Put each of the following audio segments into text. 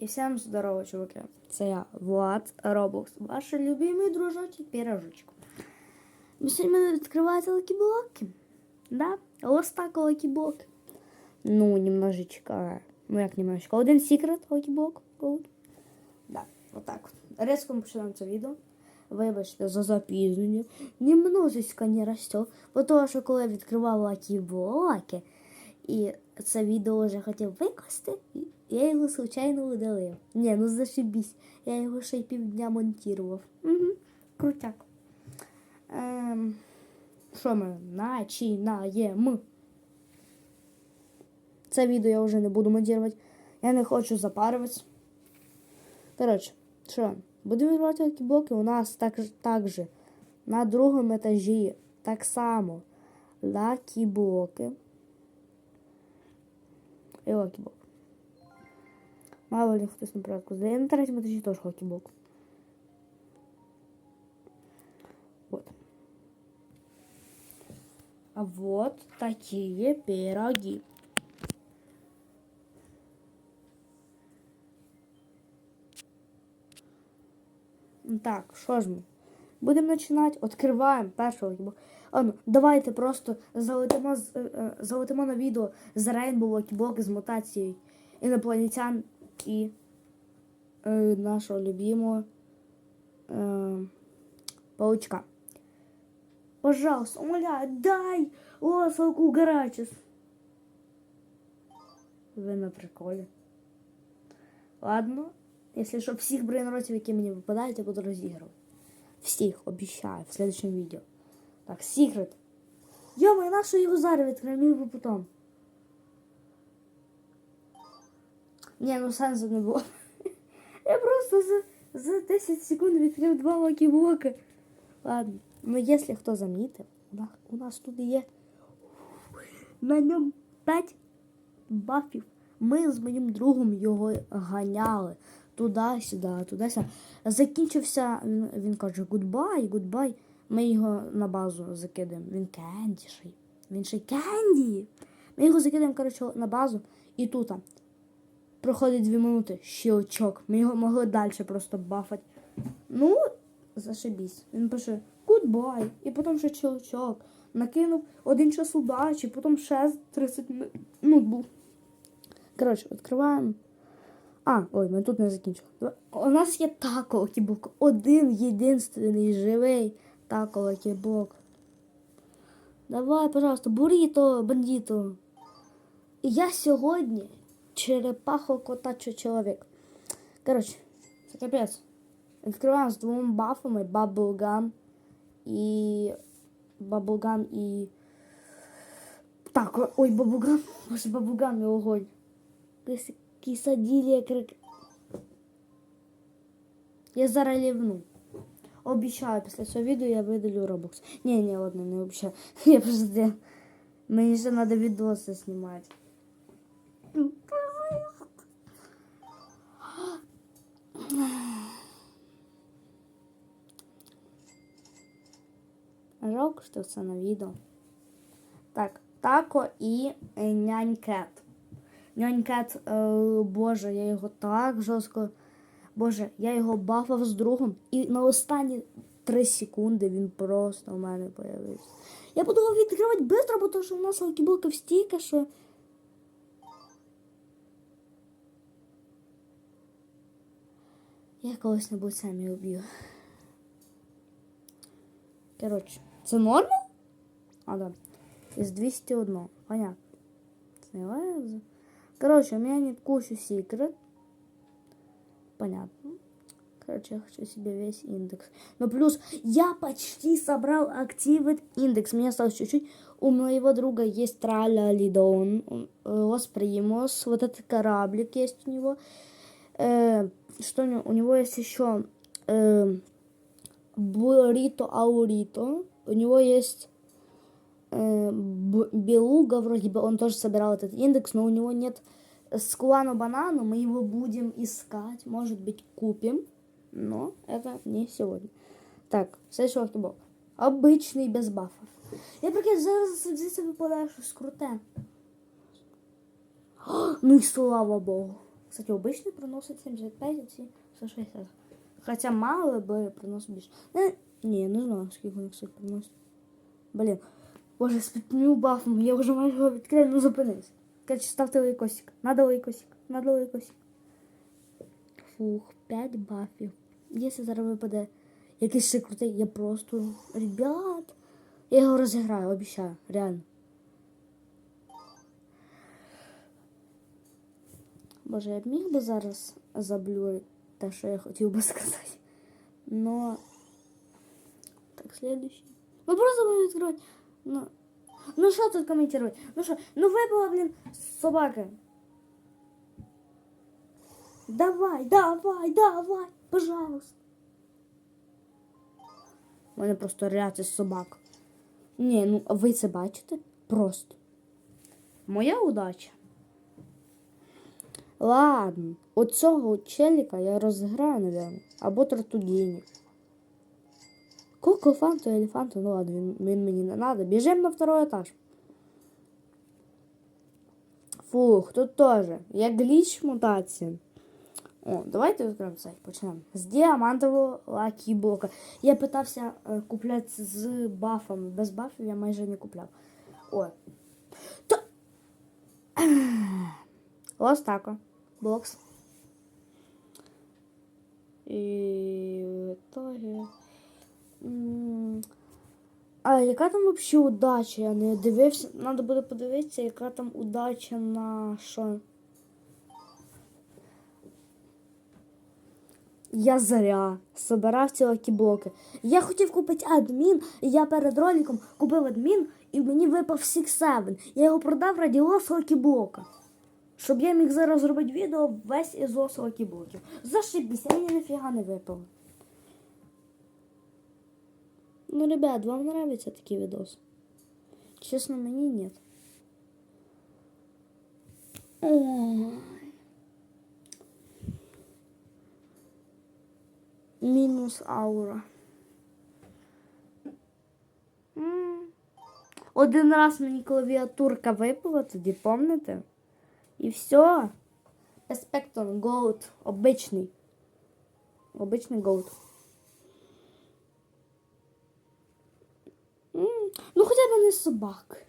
І всім здорово, чуваки. Це я, Влад Робокс, ваш любимий дружочок пірожочок. Ви сьогодні мене відкриваєте лакіблоки. Да? Ось так лакіблоки. Ну, немножечко, ну як немножечко, один секрет лакіблок. Да, отак от. Резко ми починаємо це відео. Вибачте за запізнення. Немножечко не росте. Бо що коли відкривав лакіблоки, і це відео вже хотів викласти, і я його случайно удалив. Ні, ну зашибісь. Я його ще й півдня монтував. Угу. Крутяк. Ем, що ми начинаємо? Це відео я вже не буду монтувати. Я не хочу запарюватися. Коротше, що, будемо відкривати такі блоки. У нас так, так же на другому етажі так само лакі блоки. І лакіблок. Мало ли хтось на порядку здає. На третьому етажі теж лакіблок. Вот. А вот такие пироги. Так, що ж ми? Будемо починати. Відкриваємо перший лакіблок. А, ну, давайте просто залетимо, е, е, залетимо на відео з Rainbow лакіблок з мутацією інопланетян і е, нашого любимого е, паучка. Пожалуйста, умоляю, дай лосалку гарачис. Ви на приколі. Ладно, якщо що, всіх брейнротів, які мені випадають, я буду розігрувати. Всіх, обіцяю, в следующем відео. Так, секрет. Йома, на що його зараз відкриємо його потім. Ні, ну сенсу не було. Я просто за, за 10 секунд відкрив два лакіблоки. Ладно, ну якщо хто замітив, у нас, у нас тут є на ньому 5 бафів. Ми з моїм другом його ганяли туди-сюди, туди-сюди. Закінчився, він, він каже, гудбай, гудбай. Ми його на базу закидаємо. Він кендіший. Він ще кенді. Ми його закидаємо, коротше, на базу і тут. Проходить дві минути, щелчок. Ми його могли далі просто бафати. Ну, зашибісь. Він пише гудбай. І потім ще щелчок. Накинув один час удачі, потім ще 30 минут був. Коротше, відкриваємо. А, ой, ми тут не закінчили. У нас є тако кібок. Один єдинственний живий тако кібок. Давай, пожалуйста, буріто, бандито. І я сьогодні черепахо котачо чоловік. Коротше, це капець. Відкриваємо з двома бафами Bubblegum і. Bubblegum і. Так, ой, Bubblegum. Боже, Bubblegum і огонь. Кис- Кисаділія крик. Я зараз лівну. Обіцяю, після цього відео я видалю Roblox. Ні, ні, ладно, не обіцяю. Я просто... Мені ще треба відоси знімати. Жалко, що це на відео. Так, тако і е, нянькет. Нянькет, е, боже, я його так жорстко. Боже, я його бафав з другом, і на останні 3 секунди він просто у мене появився. Я його відкривати швидко, бо то, що у нас лакіблоків стільки, що. Я колись-небудь сам його вб'ю. Коротше, це норма? А, да. Из 201. Понятно. Снимаю. Короче, у меня нет кучу секрет. Понятно. Короче, я хочу себе весь индекс. Но плюс я почти собрал Activate индекс. Мне осталось чуть-чуть. У моего друга есть Траля Лидон. Лос Примус. Вот этот кораблик есть у него. Э, что у него? У него есть еще э, Бурито Аурито. У него есть э, Белуга, вроде бы он тоже собирал этот индекс, но у него нет Скуану Банану, мы его будем искать, может быть, купим, но это не сегодня. Так, следующий лакибок. Обычный, без бафов. Я прикинь, зараз звідси випадає щось круте. О, Ну і слава Богу. Кстати, обичний приносить 75, а ці 160. Хоча мало би приносить більше. Не, ні, не знаю, скільки вони кстати, приносять. Блін. Боже, з підню бафом, я вже майже його відкрив, ну зупинись. Короче, ставте лайкосик. Надо лайкосик. Надо лайкосик. Фух, 5 бафів. Якщо зараз випаде якийсь ще крутий, я просто. Ребят. Я його розіграю, обіцяю, реально. Боже, я б міг би зараз заблюрити те, що я хотів би сказати. Но. Так, следующий. Просто будем открывать. Ну, ну что тут комментировать? Ну что, ну выпала, блин, собака. Давай, давай, давай, пожалуйста. У мене просто із собак. Ні, ну ви це бачите? Просто. Моя удача. Ладно, от цього челіка я розіграю, напевно. Або Тортугіні. Коко фанту, елефанту, ну ладно, він, мені не надо. Біжимо на второй етаж. Фух, тут теж. Як гліч мутації. О, давайте відкриємо цей, почнемо. З діамантового лакіблока. Я питався е, купляти з бафами. Без бафів я майже не купляв. О. То... Ось тако. Бокс. І в итоге... А яка там взагалі удача? Я не дивився. Надо буде подивитися, яка там удача на що. Я заря собирав ці лакіблоки. Я хотів купити адмін, і я перед роликом купив адмін, і мені випав Six Seven. Я його продав раді лос лакіблока. Щоб я міг зараз зробити відео весь із лос лакіблоків. Зашибісь, а мені нафіга не випало. Ну, ребят, вам нравится такие видосы? Честно, мне нет. Ой. Мінус аура. Один раз мені клавіатурка випала, тоді помните? І все. Спектр Gold. Обичний. Обичний Gold. Ну хоча б не собак.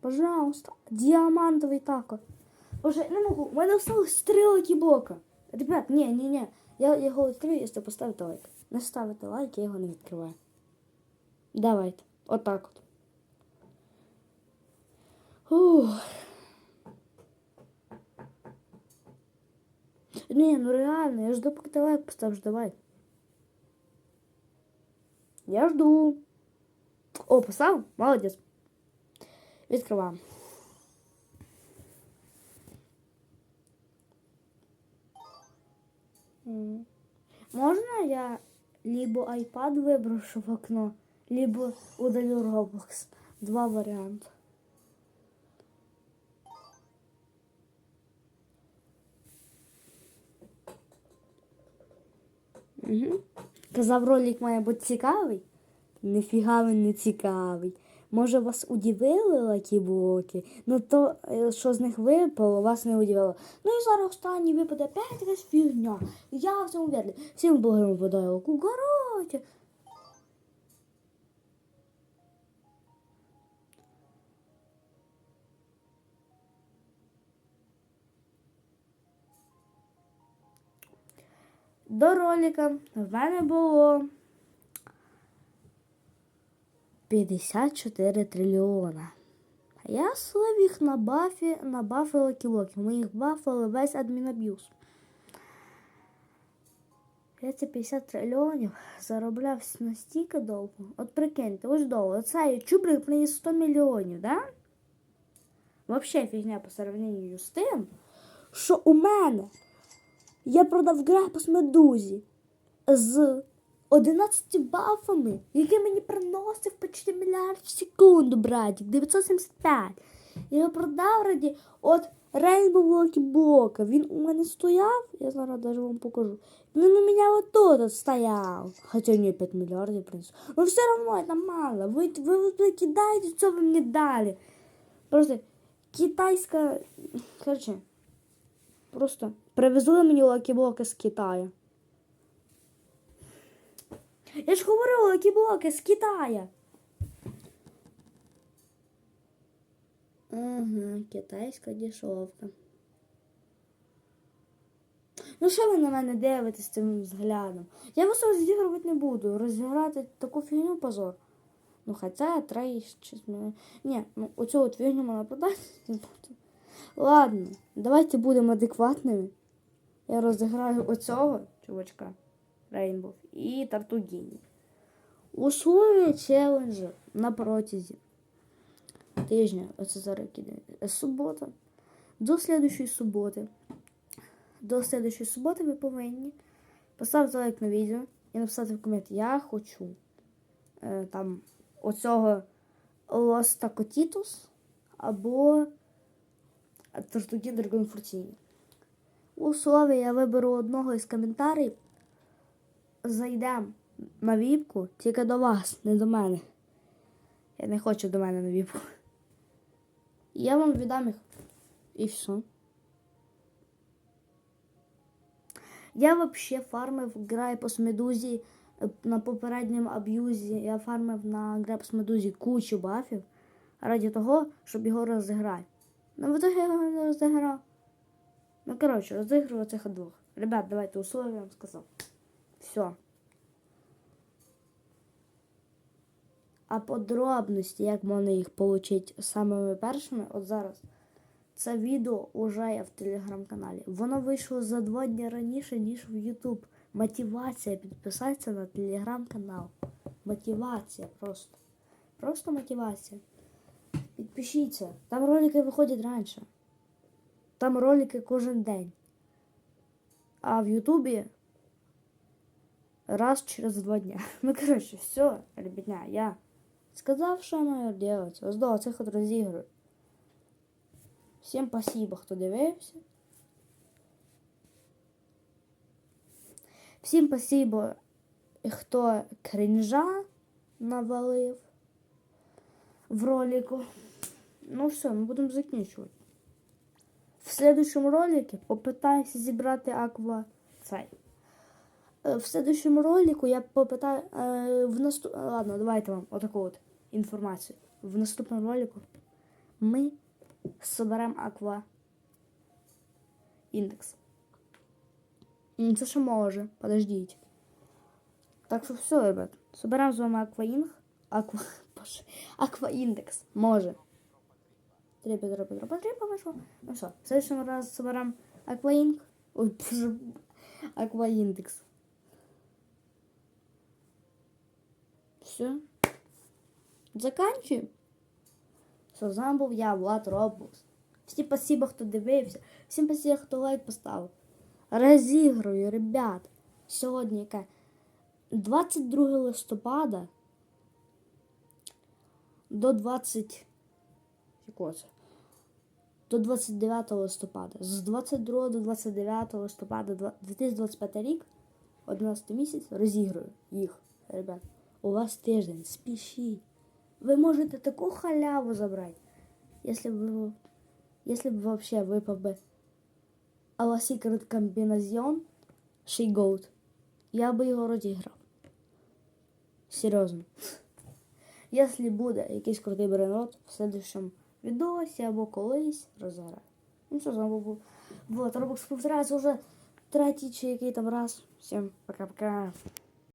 Пожалуйста. Діамантовий тако. Боже, не можу. У мене осталось три лакіблока. Ребят, ні, ні, ні. Я його відкрию, якщо поставите лайк. Не ставите лайк, я його не відкриваю. Давайте. Отак от. Ух. Ні, ну реально, я жду, поки ти лайк поставиш, давай. Я жду. О, поставив? Молодець. Відкриваємо. М. Можна я либо iPad виброшу в окно, либо удалю Roblox. Два варіанти. Угу. Казав, ролик має бути цікавий. Ніфіга він не цікавий. Може, вас удивили лакі-блоки, ну то, е, що з них випало, вас не удивило. Ну і зараз останній випаде п'ять якась фігня. Я в цьому вірю. Всім випадає лаку. Короче. До ролика в мене було 54 трильйона. Я слив їх на бафі, на бафи локілоків. Ми їх бафили весь адмінаб'юз. Я ці 50 трильйонів заробляв настільки довго. От прикиньте, ось довго. Оцей чубрик приніс 100 мільйонів, да? Вообще фігня по сравненню з тим, що у мене я продав грапус медузі з 11 бафами, які мені приносив почти мільярд в секунду, братик, 975. Я його продав раді от Рейнбо Блокі Блока. Він у мене стояв, я зараз навіть вам покажу. Він у мене тут стояв. Хоча не 5 мільярдів принес. Но все равно это мало. Ви, ви, ви кидаєте, що ви мені дали. Просто китайська. Короче. Просто привезли мені лакіблоки з Китаю. Я ж говорила лакіблоки з Китаю. Ага, китайська дешевка. Ну що ви на мене дивитесь цим взглядом? Я вас розігрувати не буду. Розіграти таку фігню позор. Ну, хоча три мене. Ні, ну оцю от фігню мене продати. Ладно, давайте будемо адекватними. Я розіграю оцього чувачка Рейнбов і Тартугіні. Условия челенджу на протязі тижня, оце зараз іде субота. До слідущої суботи. До слідущої суботи ви повинні поставити лайк на відео і написати в комент Я хочу е, там оцього Лоста Котітус або Тортугі Драгонфуртіні. У слові я виберу одного із коментарів. Зайдемо на віпку тільки до вас, не до мене. Я не хочу до мене на віпку. Я вам віддам їх. І все. Я вообще фармив Грайпос Медузі е, на попередньому аб'юзі. Я фармив на Грайпос Медузі кучу бафів раді того, щоб його розіграти. Ну, в я його не розіграв. Ну, коротше, розігрую цих двох. Ребят, давайте условия вам сказав. Все. А подробності, як можна їх отримати самими першими, от зараз. Це відео уже є в телеграм-каналі. Воно вийшло за два дні раніше, ніж в Ютуб. Мотивація підписатися на телеграм-канал. Мотивація просто. Просто мотивація. Підпишіться. Там ролики виходять раніше. Там ролики кожен день. А в Ютубі раз через два дня. Ну, коротше, все, ребятня, я сказав, що маю робити. Ось до от розіграю. Всім спасибо, хто дивився. Всім спасибо, хто кринжа навалив в ролику. Ну все, ми будемо закінчувати. В следующем ролике попитаюся зібрати аква цей. Е, В следующем ролику я попитаю. е, В наступ... Ладно, давайте вам отаку от інформацію. В наступному ролику ми соберемо аква індекс. М, Це ще може, подождіть. Так що все, ребят. Соберемо з вами акваінг. Аква. Боже. Акваіндекс. Може. Треба, треба, треба, треба, вийшло. Ну все, в следующем раз соберемо акваінг. Ой, боже. Акваіндекс. Все. Заканчуємо. З вами був я, Влад Роблокс. Всім спасибо, хто дивився. Всім спасибо, хто лайк поставив. Розігрую, ребят. Сьогодні яке? 22 листопада до 20. Якого це? До 29 листопада. З 22 до 29 листопада 2025 рік, 11 місяць, розіграю їх, ребят. У вас тиждень, спішіть. Ви можете таку халяву забрати, якщо б якщо б вообще випав би Alla Secret Combination She Goat, я би його розіграв. Серйозно. Якщо буде якийсь крутий бренот в следующому відосі або колись розіграю. Ну що, з вами був Вот, Робокс повторяється вже третій чи який там раз. Всім пока-пока.